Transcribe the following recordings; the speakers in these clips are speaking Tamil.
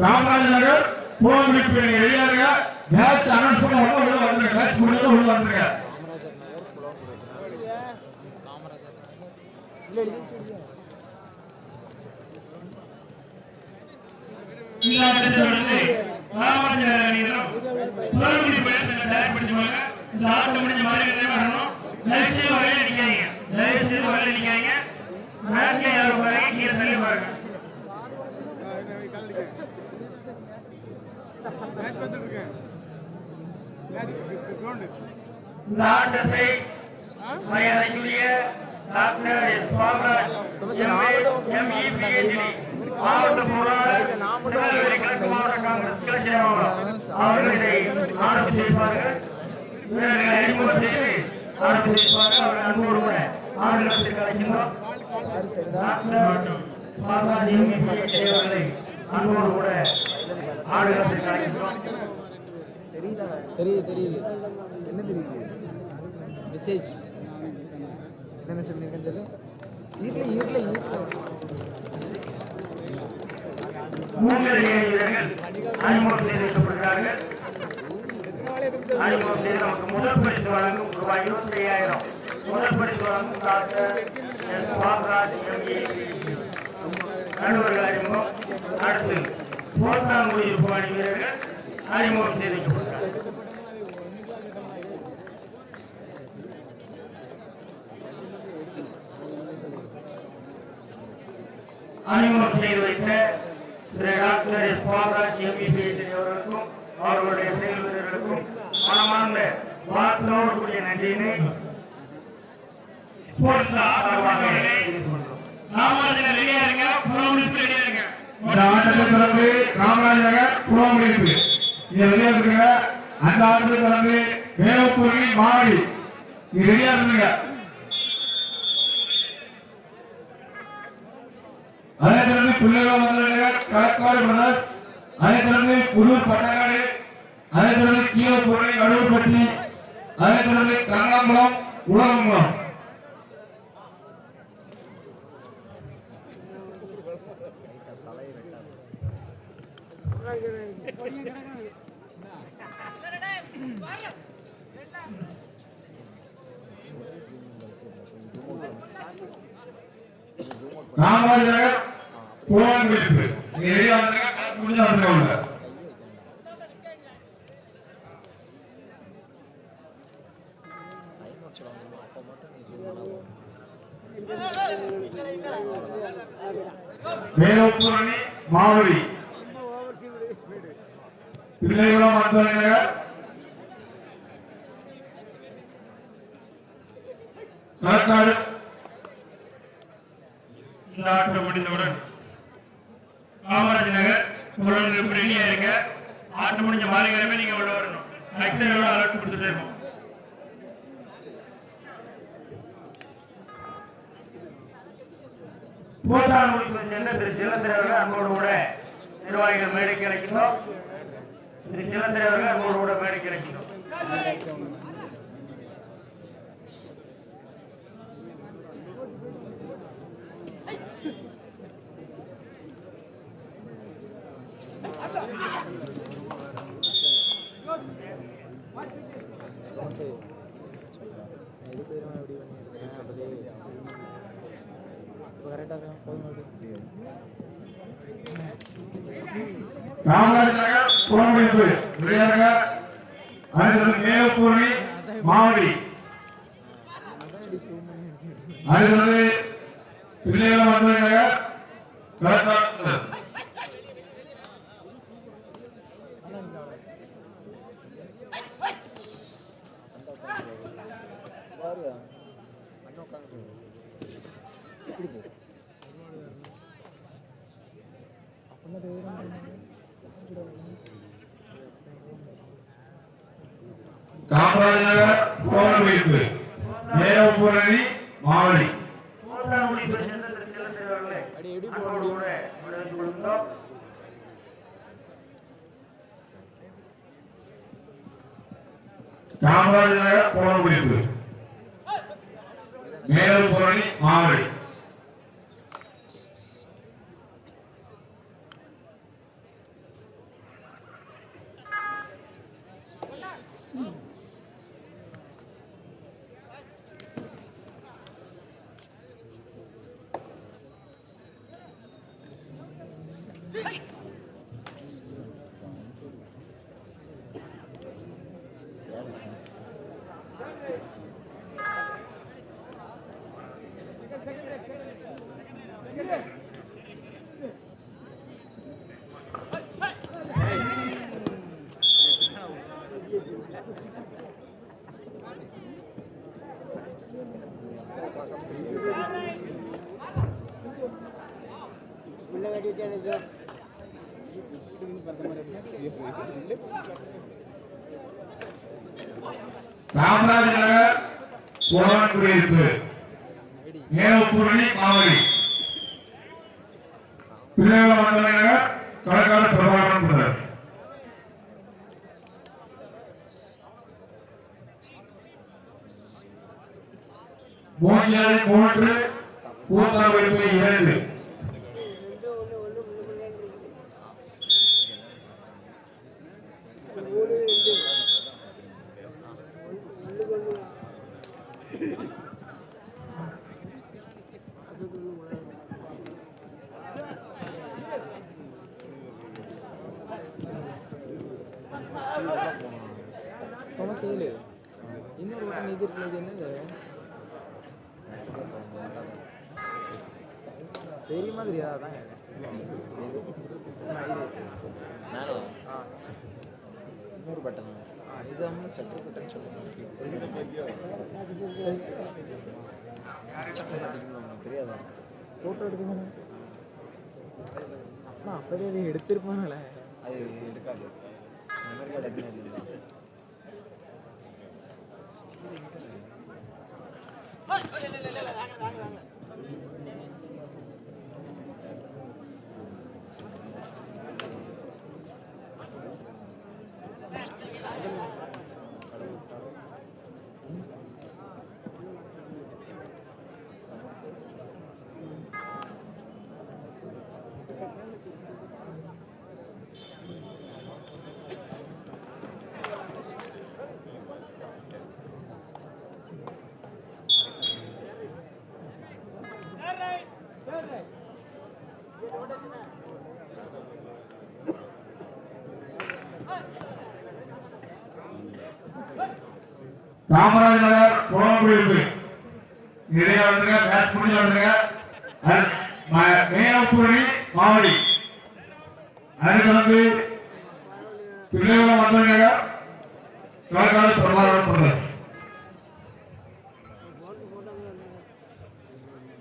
காமராஜ் நகர் பூவங்குடி வெளியா இருக்க மேட்ச் அனௌன்ஸ் பண்ண உடனே உள்ள வந்துருங்க. மேட்ச் முடிஞ்சு உள்ள வந்துருங்க. இந்த ஆட்டம் முடிஞ்ச மாதிரி வரணும்? தயவுசெய்து வரையில நிக்காதீங்க தயவுசெய்து வரையில நிக்காதீங்க மேட்ச்ல யாரும் கீழே தள்ளி பாருங்க இந்த ஆட்டத்தை மரியாதைக்குரிய டாக்டர் பாபராஜ் எம்இ பிஹெச்டி மாவட்ட பொருளாளர் திருநெல்வேலி கிழக்கு மாவட்ட காங்கிரஸ் கிளை செயலாளர் அவர்கள் இதை ஆரம்பி செய்வார்கள் வீரர்களை அறிமுகம் செய்து ஆரம்பி செய்வார்கள் அவர்கள் அன்போடு கூட ஆடுகளத்திற்கு அழைக்கின்றோம் டாக்டர் பாபராஜ் எம்இ பிஹெச்டி அவர்களை அன்போடு கூட ஆடுகளத்திற்கு அழைக்கின்றோம் தெரியுது தெரியுது. என்ன தெரியுது? மெசேஜ் என்ன சொல்லியிருக்கேன் தெரியல. ஈரில் ஈரில் ஈரில் மூன்று வீரர்கள் அறிமுகம் செய்து வைக்கப்படுகிறார்கள் அறிமுகம் செய்து நமக்கு முதல் பரிசு வழங்கும் ரூபாய் இருபத்தி ஐயாயிரம் முதல் பரிசு வழங்கும் டாக்டர் எஸ். பாபராஜ் எம்ஏ நடுவர்கள் அறிமுகம் அடுத்து போத்தாங்குடி அணி வீரர்கள் அறிமுகம் செய்து வைக்கப்படுகிறார்கள் அறிமுகம் செய்து வைத்த Thiru doctor S. Balaraj MBBS அவர்களுக்கும் அவர்களுடைய செயல் வீரர்களுக்கும் மனமார்ந்த வாழ்த்தோடு கூடிய நன்றியினை ஸ்போர்ட்ஸ் சார்பாக ராமராஜன் ரெடியா இருங்க புறமுடிப்பு ரெடியா இருங்க இந்த ஆட்டத்தை தொடர்ந்து காமராஜ் நகர் பூவங்குடி இது ரெடியா இருக்குங்க அந்த ஆட்டத்தை தொடர்ந்து வேலப்பூர்ணி மாவடி இது ரெடியா இருக்குங்க அதனைத் தொடர்ந்து பிள்ளைகள் நகர் களக்காடு பிரதர்ஸ் அதனைத் தொடர்ந்து புதூர் பட்டங்காடு அதனைத் தொடர்ந்து கீழப்பூர்ணி நடுவுப்பட்டி அதனைத் தொடர்ந்து கண்ணாங்குளம் உலகங்குளம் காமராஜ் நகர் பூவங்குடி நீ ரெடியா வந்துருங்க முடிஞ்சா வந்துருங்க வேலூப்பூரணி மாவடி பிள்ளைகுளம் மருத்துவமனை நகர் களக்காடு இந்த ஆட்டம் முடிந்தவுடன் காமராஜ் நகர் புறமுடிப்பு ரெடியா இருக்க ஆட்டம் முடிஞ்ச மாலைகளமே நீங்க உள்ள வரணும். சக்தியோட அலர்ட் கொடுத்துட்டே இருக்கும் பூட்டான் சென்ற திரு சிலந்திர அவர்கள் அன்போடு கூட நிர்வாகிகள் மேடைக்கு அழைக்கிறோம் திரு சிலந்திர அவர்கள் அன்போடு கூட மேடைக்கு அழைக்கிறோம் காமராஜ் நகர் புறமுடிப்பு ரெடியா இருங்க அடுத்தது வேலூப்பூரணி மாவடி. அடுத்தது பிள்ளைகுளம் நகர் களக்காடு பாருயா அண்ணன் உட்காந்து இப்படி போ காமராஜ் நகர் புறமுடிப்பு வேலூப்பூரணி மாவடி பூட்டான் முடிப்பை சேர்ந்த திரு சிலந்திர அவர்களை அடி எப்படி போட அன்போடு முடியும் கூட வரவேற்றுக் கொள்கிறோம் காமராஜர் நகர் புறமுடிப்பு வேலூப்பூரணி மாவடி காமராஜ் நகர் சோழன் குடியிருப்பு ஏவப்பூரணி மாவடி பிள்ளைகள மண்டல நகர் கலக்காடு பிரபாகரன் பிரதர்ஸ் மூஞ்சியாரி மூன்று ஒன்றும் செய்யல இன்னொரு பட்டன் இது இருக்கிறது என்னது தெரியுமா தெரியாதா தான் மேலே ஆ இன்னொரு பட்டன் இது வந்து பட்டன் சொல்லுவாங்க தெரியாதா ஃபோட்டோ எடுக்கணும். அப்பா அப்படியே எடுத்திருப்பாங்களே அது எடுக்காது. மெமரி கார்டு எதுவும் 来来来来来 காமராஜ் நகர் சோழன் இடையே வந்துருங்க மேட்ச் முடிஞ்சு வந்துருங்க அது- மாவடி. அதுக்கு வந்து பிள்ளைகள மண்டல நகர் பிரபாகரன் பிரதர்ஸ்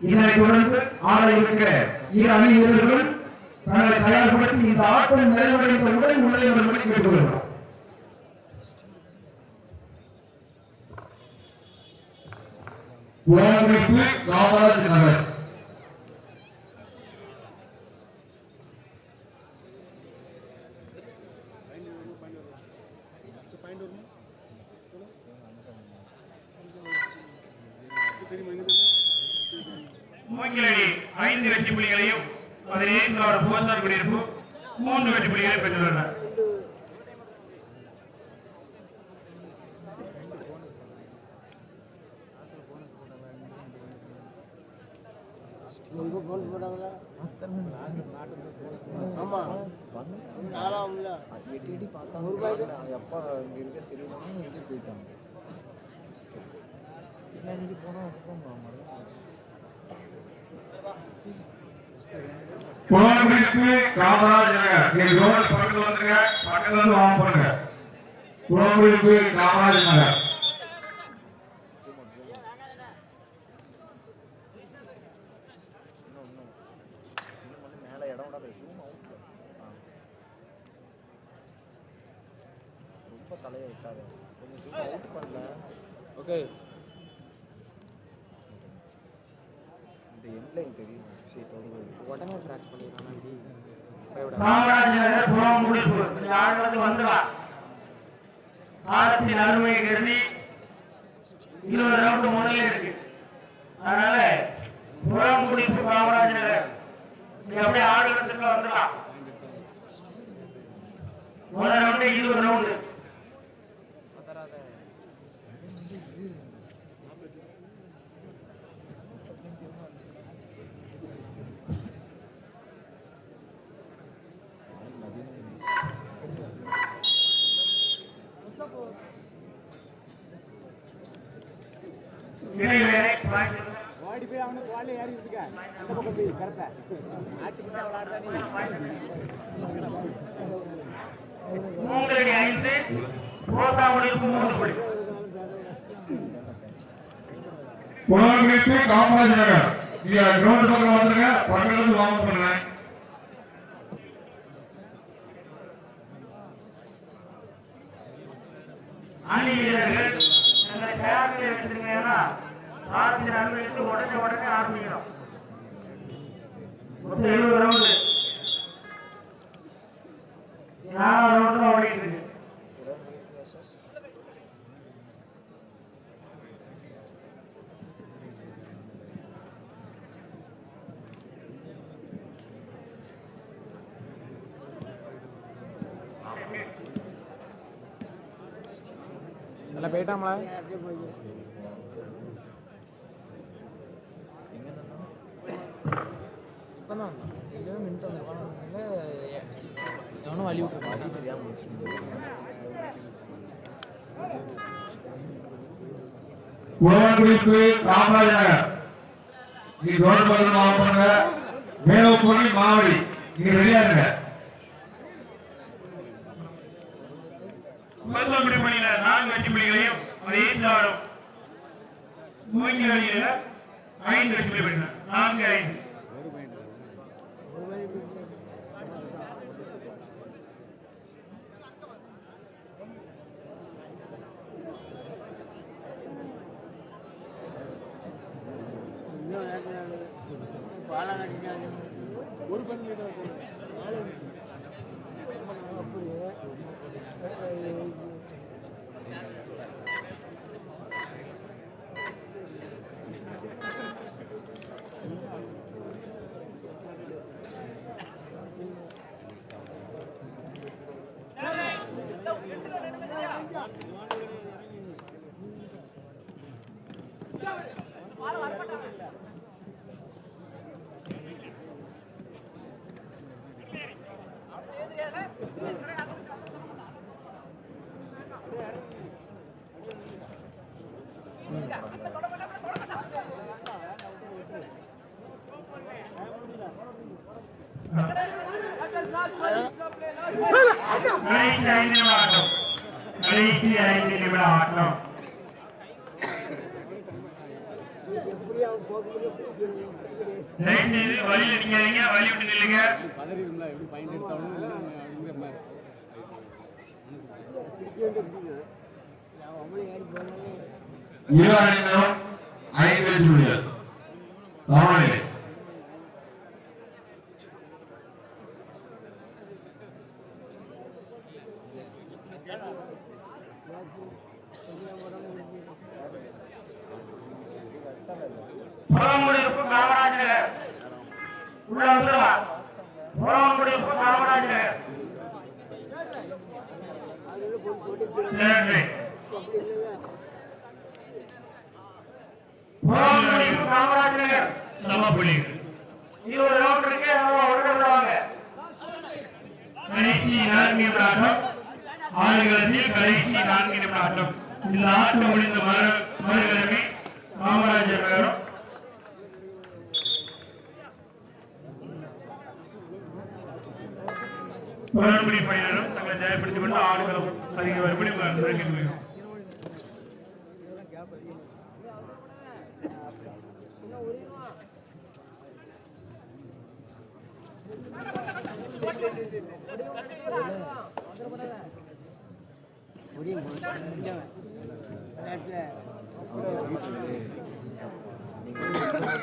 இதனைத் தொடர்ந்து ஆட இருக்கிற இரு அணி வீரர்கள் தங்களை தயார்படுத்தி இந்த ஆட்டம் நிறைவடைந்தவுடன் உள்ளே வரும்படி கேட்டுக்கொள்கிறோம் குளங்குறிப்பு காமராஜ் நகர் மூங்கிலடி ஐந்து வெற்றி புள்ளிகளையும் பதினேழு புகழ்ந்தார் குடியிருப்பு மூன்று வெற்றி புள்ளிகளை பெற்றுள்ளனர் அது எட்டி எட்டி பார்த்தா எப்போ இங்கே இருக்க தெரியலன்னு எங்கே போயிட்டாங்க இல்லை இன்னைக்கு போனால் அப்போ குளங்குறிப்பு காமராஜ் நகர். நீங்க ரோடு பக்கத்துல வந்துருங்க. பக்கத்துல வாங்க போடுங்க குளங்குறிப்பு காமராஜ் நகர். நகர் புறம் முடிப்பு கொஞ்சம் ஆடுறது வந்துடலாம் காலத்தின் அருமையை கருதி இருபது ரவுண்டு முதல்ல இருக்கு. அதனால புறம் முடிப்பு காமராஜ் நகர் நீ அப்படியே ஆடுறதுக்கு வந்துடலாம் முதல் ரவுண்டு இருபது ரவுண்டு மூன்றடி ஐந்து ரோசாவுடைக்கு மூன்று புள்ளி புலவர்களுக்கு காமராஜ் நகர். நீங்க கிரவுண்ட் பக்கம் வந்துருங்க. பக்கத்துல இருந்து வாங்க பண்ணுங்க அணி வீரர்கள் ஆரம்பிச்சு அனுபவித்து உடனே உடனே ஆரம்பிக்கிறோம். మొత్తం ఏడు రౌండ్లు చాలా రౌండ్లు ఓడింది അല്ല പേട്ടാ നമ്മളെ இப்போதான் இல்லை மின்ட்டு வந்து எவனும் வழி விட்டுருக்கான். தெரியாமல் புலவர்களுக்கு காமராஜ் நகர் பக்கம் வாங்க பண்ணுங்க மேலப்பொருளி மாவடி. நீங்க ரெடியா இருங்க முதல்குடி பணியில நான்கு வெற்றி புள்ளிகளையும் ஒரு ஈட்டாடும் மூங்கி வழியில ஐந்து வெற்றி புள்ளி பெற்றார் நான்கு ஐந்து கடைசி ஐந்து நிமிட ஆட்டம் கடைசி ஐந்து நிமிட ஆட்டம் நிக்காதீங்க வழி விட்டு நில்லுங்க எப்படி அப்படிங்கிற மாதிரி இரு அணியினரும் ஐந்து வெற்றி புள்ளிகள் சமநிலை புறங்குடியிருப்பு காமராஜர். உள்ள வந்துடவா புறங்குடியிருப்பு காமராஜர். நன்றி புறங்குடியிருப்பு காமராஜர் சம இருபது ரவுண்ட் உடனே கடைசி நான்கு நிமிட ஆட்டம். கடைசி நான்கு நிமிட ஆட்டம். இந்த ஆட்டம் முடிந்த மறுகிழமை காமராஜர் நகரம் புறன்படி பணியினரும் தங்களை ஜெயப்படுத்திக் கொண்டு ஆடுகளும் அதிக வரும்படி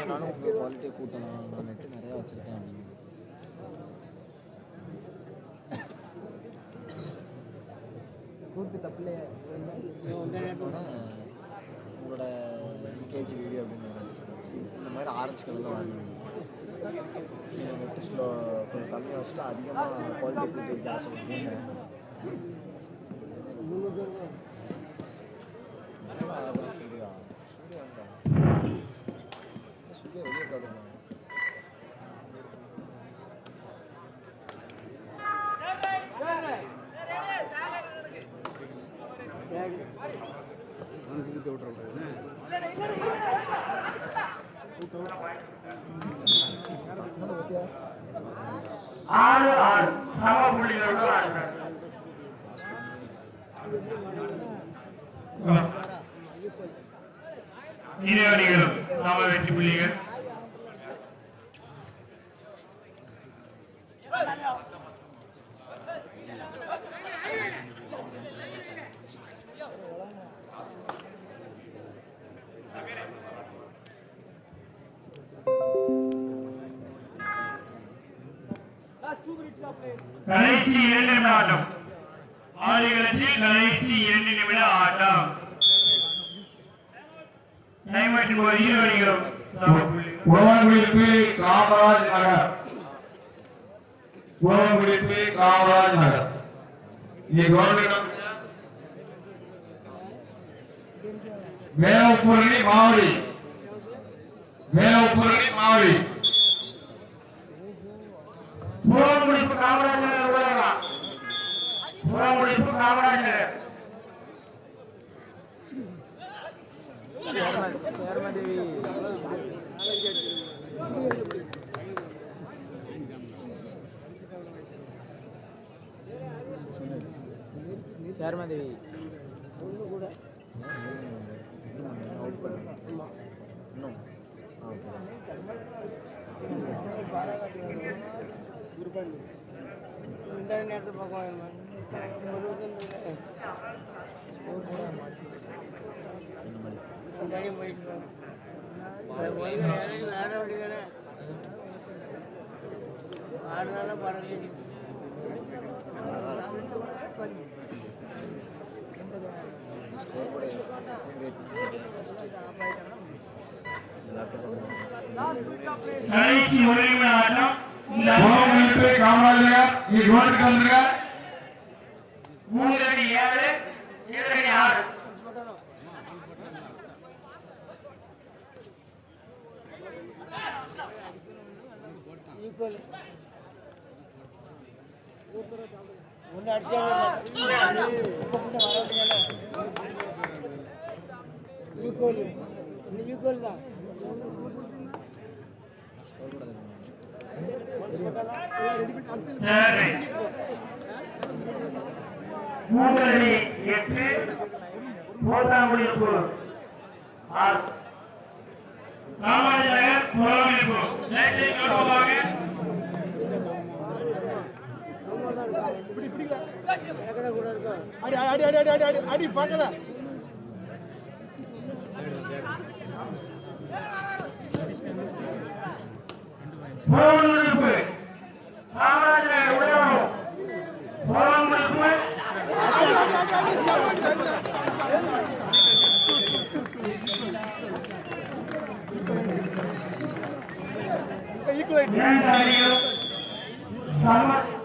நானும் உங்கள் குவாலிட்டியை கூட்டணும் நான் நிறையா வச்சுருக்கேன் அப்படின்னு ஆனால் உங்களோட எல்கேஜி வீடியோ அப்படின்னு இந்த மாதிரி ஆரஞ்சு கலரில் வாங்கணும் டெஸ்ட்டில் கொஞ்சம் கம்மியாக வச்சுட்டு அதிகமாக குவாலிட்டி கூட்டிட்டு ஆசைப்படுறீங்க சூர்யா சூர்யா சூர்யா வெளியே ஆறு ஆறு. சம புள்ளிகளோடு நீதிபதிகளும் சம வெற்றி புள்ளிகள். டைம் ஆயிட்டு போய் இரு அணிகளும் சம புள்ளிகள் புலவன்குடிப்பு காமராஜ் நகர் புலவன்குடிப்பு காமராஜ் நகர் இது கவர்மெண்ட் மேலப்பூரணி மாவடி மேலப்பூரணி மாவடி புறங்குடிப்பு காமராஜர் உலகம் புறங்குடிப்பு காமராஜர் சேர்மதேவி சேர்மதேவி இன்னும் ஆ ஓகே கடைசி ஒரு நிமிட ஆட்டம் இந்த புலவன்குடிப்பு காமராஜ் நகர் இது கவர்மெண்ட் வந்துருங்க மூணு ரெண்டு ஏழு ஏழு மூன்றரை எட்டு போதாங்குடிப்பு ஆறு காமராஜர் நகர் புறவமைப்பு ஜெயஸ்ரீ கௌரவமாக அடி அடி அடி அடி அடி அடி அடி பார்க்கல புறவமைப்பு சம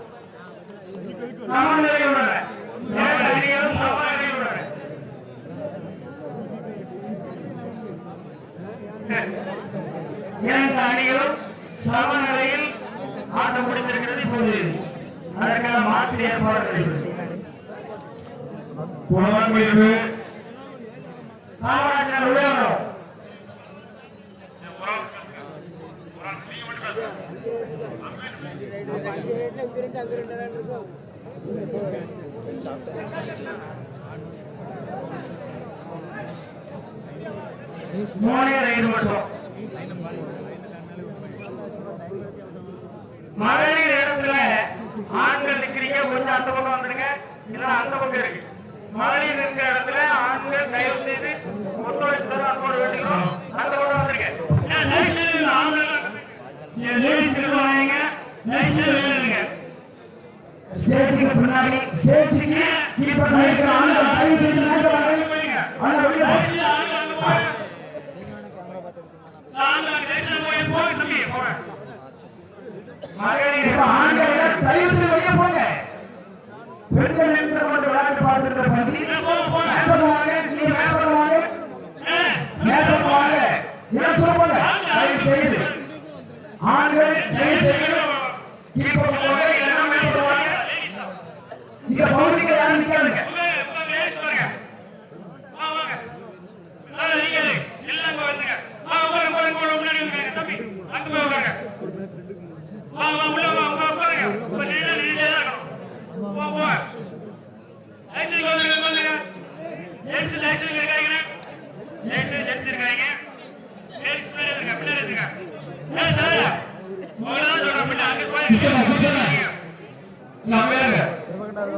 மாற்று ஏற்பாடு நடைபெறுகிறது. மகளிர் அந்த பக்கம் வந்துடுங்க. இல்ல அந்த பக்கம் இருக்கு மகளிர் இருக்கிற இடத்துல ஆண்கள் தயவு செய்து ஒத்துழைப்பு தர அன்போடு வேண்டிக்கிறோம் அந்த பக்கம் வந்துருங்க ஸ்டேஜுக்கு பின்னாடி ஸ்டேஜுக்கு கீழ்பக்கம் இருக்கிற ஆண்கள் தயவு செய்து வெளியே மகளிர் ஆண்கள் தயவு வெளியே பெண்கள் நின்று கொண்டு விளையாட்டு பாடுகின்ற பகுதி மேற்பதமாக வாங்க நீங்க மேற்பதமாக வாங்க மேற்பக்கம் இடத்துல போங்க தயவு செய்து ஆண்கள் தயவு செய்து கீழ்ப்பதமாக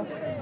Yeah.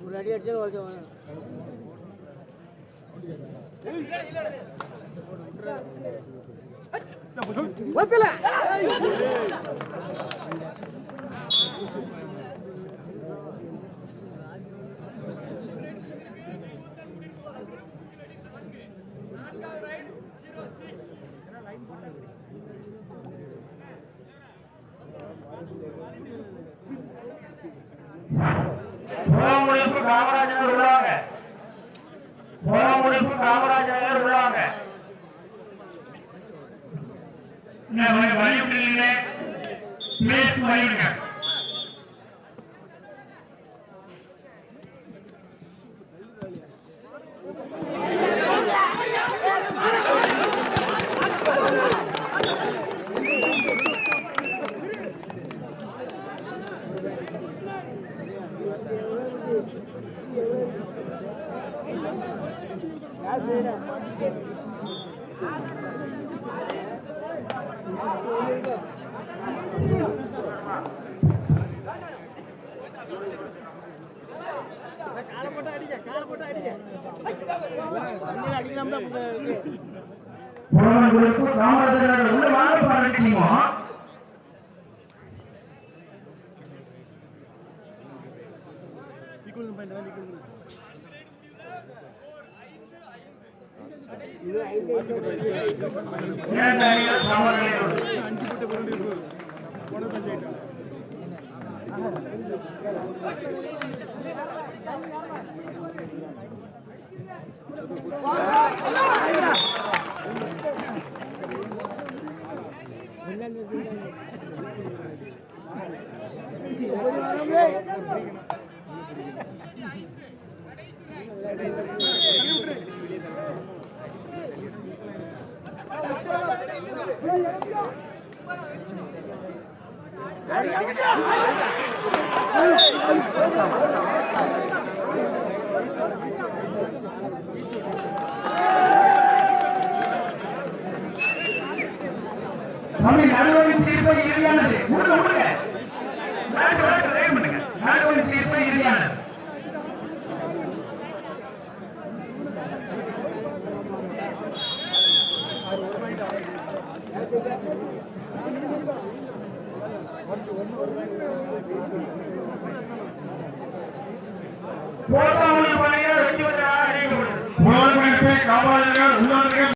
முன்னாடி அடிச்சு ஓகே புறமுடிப்பு காமராஜர் உள்ளாங்க புறமுடிப்பு காமராஜர் உள்ளாங்க வழி விட்டுருங்க பிளேஸ் வழி விடுங்க புறமுடிப்பு காமராஜர் உள்ள வாங்க பாருங்க இரண்டு அணிகள் Let's go. தமிழ் நடுவரின் தீர்ப்பு இறுதியானது.